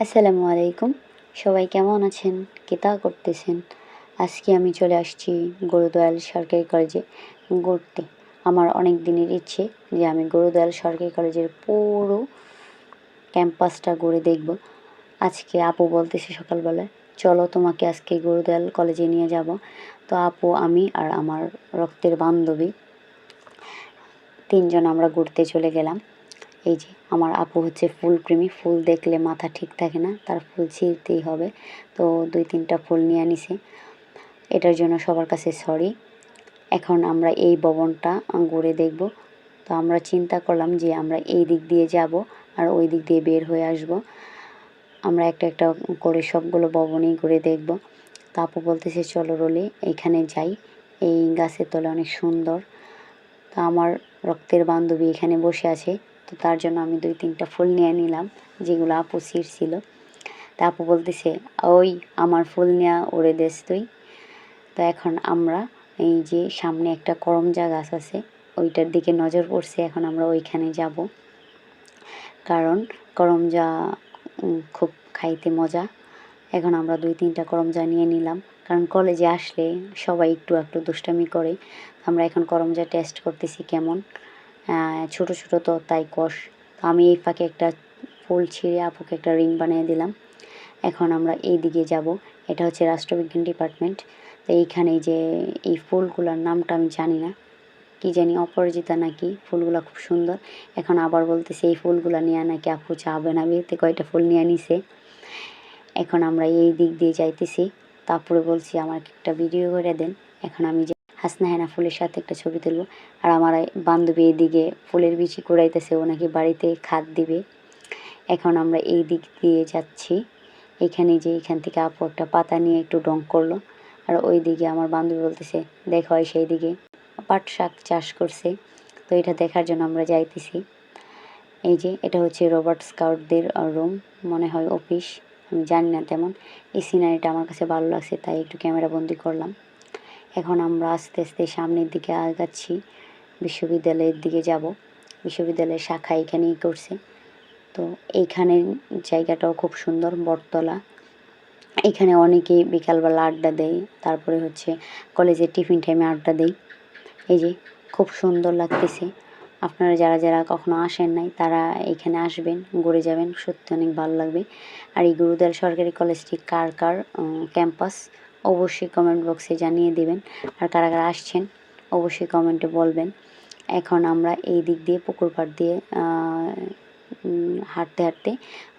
আসসালামু আলাইকুম। সবাই কেমন আছেন? কেতা করতেছেন? আজকে আমি চলে আসছি গরুদয়াল সরকারি কলেজে ঘুরতে আমার অনেক দিনের ইচ্ছে যে আমি গরুদয়াল সরকারি কলেজের পুরো ক্যাম্পাসটা ঘুরে দেখব। আজকে আপু বলতেছে সকালবেলায়, চলো তোমাকে আজকে গরুদয়াল কলেজে নিয়ে যাব। তো আপু, আমি আর আমার রক্তের বান্ধবী তিনজন আমরা ঘুরতে চলে গেলাম। এই যে আমার আপু হচ্ছে ফুল প্রেমী, ফুল দেখলে মাথা ঠিক থাকে না, তার ফুল ছিঁড়তেই হবে। তো দুই তিনটা ফুল নিয়ে আনিছে। এটার জন্য সবার কাছে সরি এখন আমরা এই ভবনটা ঘুরে দেখব। তো আমরা চিন্তা করলাম যে আমরা এই দিক দিয়ে যাব আর ওই দিক দিয়ে বের হয়ে আসব। আমরা একটা একটা করে সবগুলো ভবনেই ঘুরে দেখব। তো আপু বলতেছে, চলো রোলে, এখানে যাই। এই গাছের তলে অনেক সুন্দর। তা আমার রক্তের বান্ধবী এখানে বসে আছে। তো তার জন্য আমি দুই তিনটা ফুল নিয়ে নিলাম, যেগুলো আপু ছিল তা আপু বলতেছে, ওই আমার ফুল নেওয়া ওরে দেশ তুই। তো এখন আমরা এই যে সামনে একটা করমজা গাছ আছে, ওইটার দিকে নজর পড়ছে, এখন আমরা ওইখানে যাব। কারণ করমজা খুব খাইতে মজা। এখন আমরা দুই তিনটা করমজা নিয়ে নিলাম। কারণ কলেজে আসলে সবাই একটু একটু দুষ্টামি করে। আমরা এখন করমজা টেস্ট করতেছি কেমন। ছোট ছোট তো, তাই কষ। তো আমি এই ফাঁকে একটা ফুল ছিঁড়ে আপুকে একটা রিং বানিয়ে দিলাম। এখন আমরা এই দিকে যাব। এটা হচ্ছে রাষ্ট্রবিজ্ঞান ডিপার্টমেন্ট। তো এইখানে যে এই ফুলগুলোর নামটা আমি জানি না। কি জানি, অপরাজিতা নাকি? ফুলগুলো খুব সুন্দর। এখন আবার বলতেছে, এই ফুলগুলো নিয়ে নাকি আপু চাবে না তো কয়টা ফুল নিয়ে নিছে? এখন আমরা এই দিক দিয়ে যাইতেছি। তারপরে বলছি আমার একটা ভিডিও করে দেন। এখন আমি হাসনা হেনা ফুলের সাথে একটা ছবি তুলবো। আর আমার বান্ধবী এদিকে ফুলের বিচি কুড়াইতেছে, ও নাকি বাড়িতে খাদ দিবে। এখন আমরা এই দিক দিয়ে যাচ্ছি। এখানে যে এখান থেকে আপু একটা পাতা নিয়ে একটু ডং করল। আর ওই দিকে আমার বান্ধবী বলতেছে, দেখ হয় সেই দিকে পাট শাক চাষ করছে, তো এটা দেখার জন্য আমরা যাইতেছি। এই যে, এটা হচ্ছে রবার্ট স্কাউটদের রুম, মনে হয় অফিস। আমি জানি না তেমন। এই সিনারিটা আমার কাছে ভালো লাগছে, তাই একটু ক্যামেরা বন্দি করলাম। এখন আমরা আস্তে আস্তে সামনের দিকে আগাচ্ছি। বিশ্ববিদ্যালয়ের দিকে যাব। বিশ্ববিদ্যালয়ের শাখা এখানেই করছে। তো এইখানের জায়গাটাও খুব সুন্দর, বটতলা। এখানে অনেকেই বিকালবেলা আড্ডা দেয়, তারপরে হচ্ছে কলেজের টিফিন টাইমে আড্ডা দেয়। এই যে খুব সুন্দর লাগতেছে। আপনারা যারা যারা কখনো আসেন নাই, তারা এখানে আসবেন, ঘুরে যাবেন। সত্যি অনেক ভালো লাগবে। আর এই গুরুদাল সরকারি কলেজটি কার কার ক্যাম্পাস? অবশ্যই কমেন্ট বক্সে জানিয়ে দেবেন। আর কারা কারা আসছেন, অবশ্যই কমেন্টে বলবেন। এখন আমরা এই দিক দিয়ে, পুকুর পাড় দিয়ে হাঁটতে হাঁটতে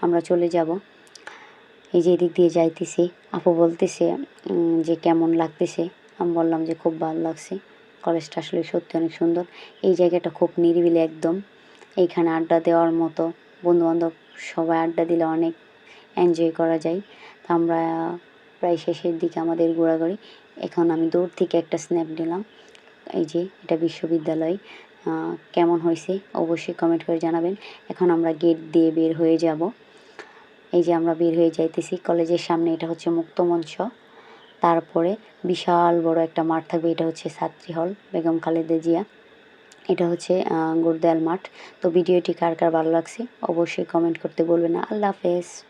আমরা চলে যাব। এই যে এদিক দিয়ে যাইতেছি। আপু বলতেছে যে কেমন লাগতেছে? আমি বললাম যে খুব ভালো লাগছে। কলেজটা আসলে সত্যি অনেক সুন্দর। এই জায়গাটা খুব নিরিবিলি একদম। এইখানে আড্ডা দেওয়ার মতো। বন্ধুবান্ধব সবাই আড্ডা দিলে অনেক এনজয় করা যায়। তা আমরা প্রায় শেষের দিকে আমাদের ঘোরাঘুরি এখন আমি দূর থেকে একটা স্ন্যাপ নিলাম এই যে, এটা বিশ্ববিদ্যালয়। কেমন হয়েছে অবশ্যই কমেন্ট করে জানাবেন। এখন আমরা গেট দিয়ে বের হয়ে যাব। এই যে, আমরা বের হয়ে যাইতেছি। কলেজের সামনে এটা হচ্ছে মুক্তমঞ্চ। তারপরে বিশাল বড় একটা মাঠ থাকবে। এটা হচ্ছে ছাত্রী হল, বেগম খালেদা জিয়া। এটা হচ্ছে গুরদেয়াল মাঠ। তো ভিডিওটি কার কার ভালো লাগছে অবশ্যই কমেন্ট করতে বলবেন না। আল্লাহ হাফেজ।